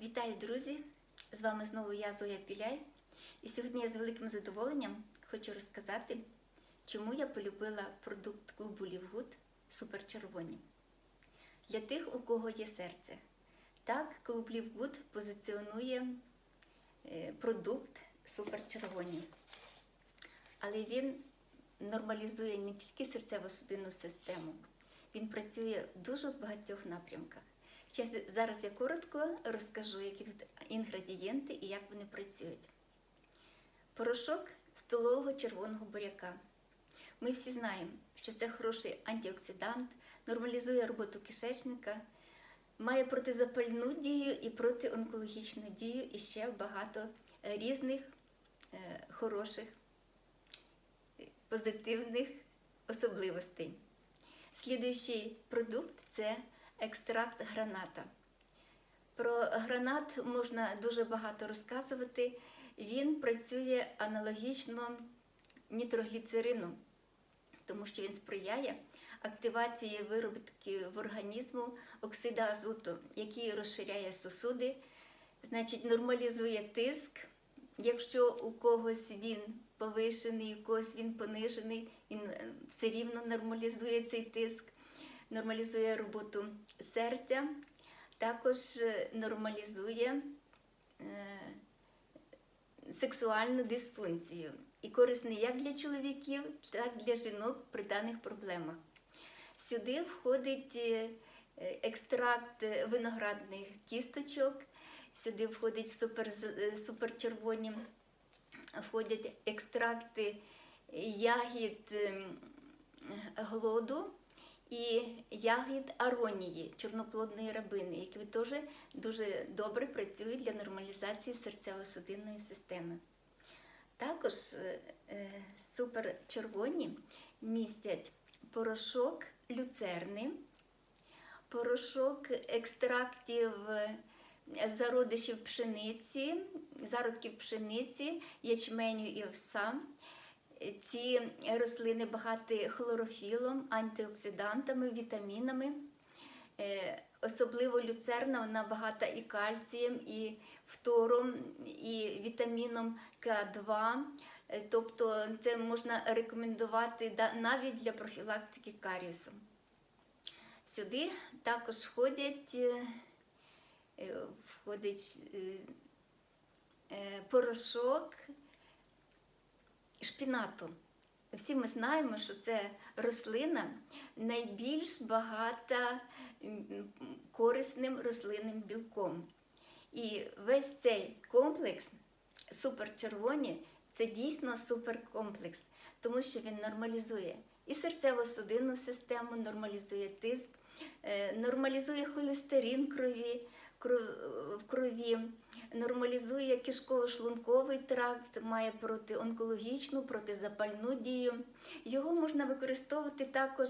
Вітаю, друзі! З вами знову я Зоя Піляй. І сьогодні я з великим задоволенням хочу розказати, чому я полюбила продукт клубу Лівгуд Суперчервоні. Для тих, у кого є серце. Так, клуб Лівгуд позиціонує е, продукт суперчервоні. Але він нормалізує не тільки серцево-судинну систему, він працює в дуже багатьох напрямках. Зараз я коротко розкажу, які тут інгредієнти і як вони працюють. Порошок столового червоного буряка. Ми всі знаємо, що це хороший антиоксидант, нормалізує роботу кишечника, має протизапальну дію і протионкологічну дію, і ще багато різних е, хороших, позитивних особливостей. Слідуючий продукт це екстракт граната. Про гранат можна дуже багато розказувати. Він працює аналогічно нітрогліцерину, тому що він сприяє активації виробітки в організму оксида азоту, який розширяє сосуди, значить нормалізує тиск. Якщо у когось він повишений, у когось він понижений, він е, все рівно нормалізує цей тиск, нормалізує роботу серця, також е, нормалізує е, сексуальну дисфункцію і корисний як для чоловіків, так і для жінок при даних проблемах. Сюди входить е, екстракт виноградних кісточок, сюди входить супер, суперчервоні, входять екстракти ягід ем, глоду і ягід аронії, чорноплодної рабини, які теж дуже добре працюють для нормалізації серцево-судинної системи. Також е, е, суперчервоні містять порошок люцерни, порошок екстрактів е, зародишів пшениці, зародків пшениці, ячменю і овса. Ці рослини багаті хлорофілом, антиоксидантами, вітамінами. Е, Особливо люцерна, вона багата і кальцієм, і фтором, і вітаміном К2. Е, Тобто це можна рекомендувати навіть для профілактики каріусу. Сюди також входять, е, входить порошок шпінату. Всі ми знаємо, що це рослина найбільш багата корисним рослинним білком. І весь цей комплекс суперчервоні це дійсно суперкомплекс, тому що він нормалізує і серцево-судинну систему, нормалізує тиск, е, нормалізує холестерин крові, кро- в крові, нормалізує кишково-шлунковий тракт, має протионкологічну, протизапальну дію. Його можна використовувати також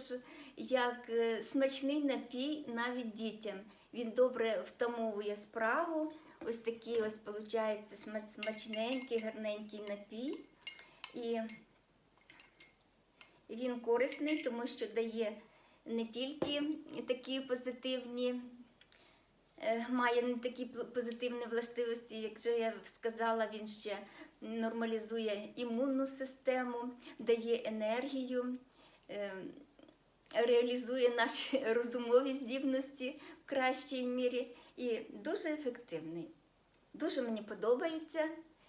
як е, смачний напій навіть дітям. Він добре втамовує спрагу. Ось такий ось виходить смачненький, гарненький напій. І він корисний, тому що дає не тільки такі позитивні має не такі позитивні властивості, як вже я сказала, він ще нормалізує імунну систему, дає енергію, е, реалізує наші розумові здібності в кращій мірі і дуже ефективний. Дуже мені подобається.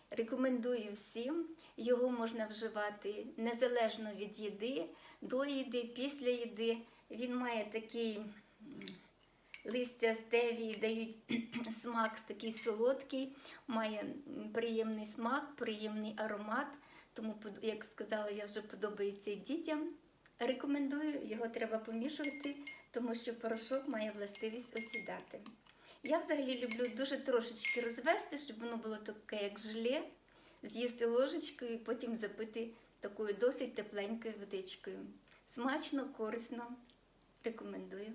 Рекомендую всім. Його можна вживати незалежно від їди, до їди, після їди. Він має такий листя стевії дають смак такий солодкий, має приємний смак, приємний аромат. Тому, як сказала, я вже подобається дітям. Рекомендую, його треба помішувати, тому що порошок має властивість осідати. Я взагалі люблю дуже трошечки розвести, щоб воно було таке, як желе, з'їсти ложечкою і потім запити такою досить тепленькою водичкою. Смачно, корисно. Рекомендую.